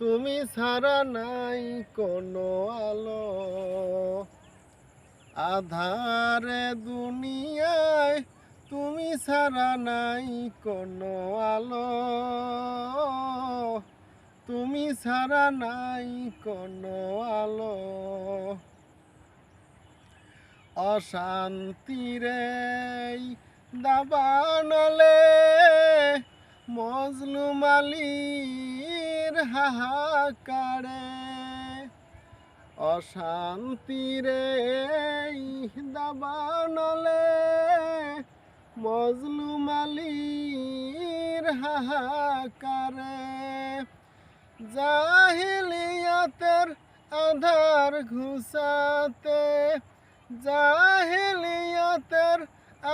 তুমি ছাড়া নাই কোনো আলো। আধারে দুনিয়ায় তুমি ছাড়া নাই কোনো আলো। তুমি ছাড়া নাই কোনো আলো। অশান্তিরে দাবানলে মজলুমালির হাহাকারে অশান্তিরে দাবানলে মজলুমালির হাহাকারে জাহিলিয়াতের আধার ঘুষাতে জাহিলিয়াতের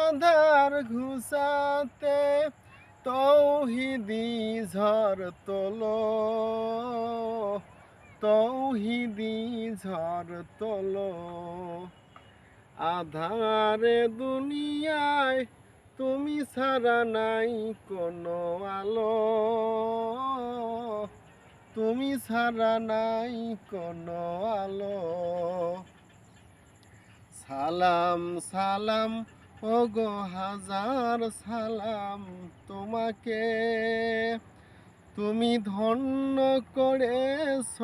আধার ঘুষাতে তৌহিদি ঝড় তোলো তৌহিদি ঝড় তোলো। আধারে দুনিয়ায় তুমি ছাড়া নাই কোনো আলো, তুমি ছাড়া নাই কোনো আলো। সালাম সালাম ও গো হাজার সালাম তোমাকে তুমি ধন্য করেছ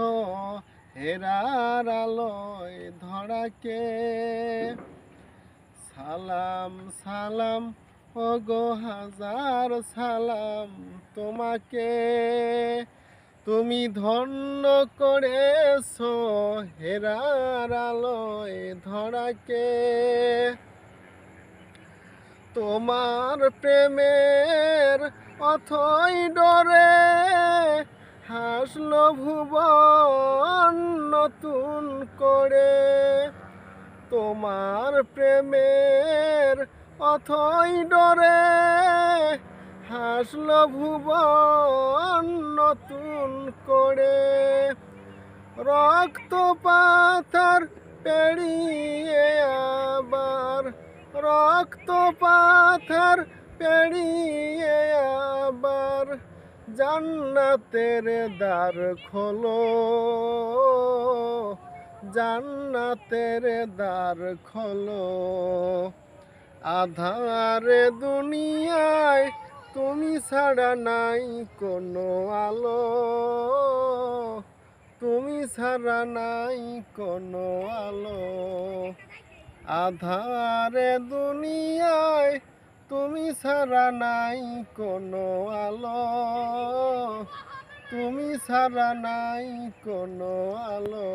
হেরার আলোয় ধরাকে। সালাম সালাম ও গো হাজার সালাম তোমাকে। তুমি ধন্য করেছ হেরার আলোয় ধরাকে। তোমার প্রেমের অথই ডরে হাসল ভুবন নতুন করে। তোমার প্রেমের অথই ডরে হাসল ভুবন নতুন করে। রক্ত পাথার পেড়িয়ে পাথার পেড়িয়ে আবার জান্নাতের দ্বার খোলো। জান্নাতের দ্বার খোলো। আধারে দুনিয়ায় তুমি ছাড়া নাই কোনো আলো। তুমি ছাড়া নাই কোনো আলো। আধারে দুনিয়ায় তুমি ছাড়া নাই কোনো আলো। তুমি ছাড়া নাই কোনো আলো।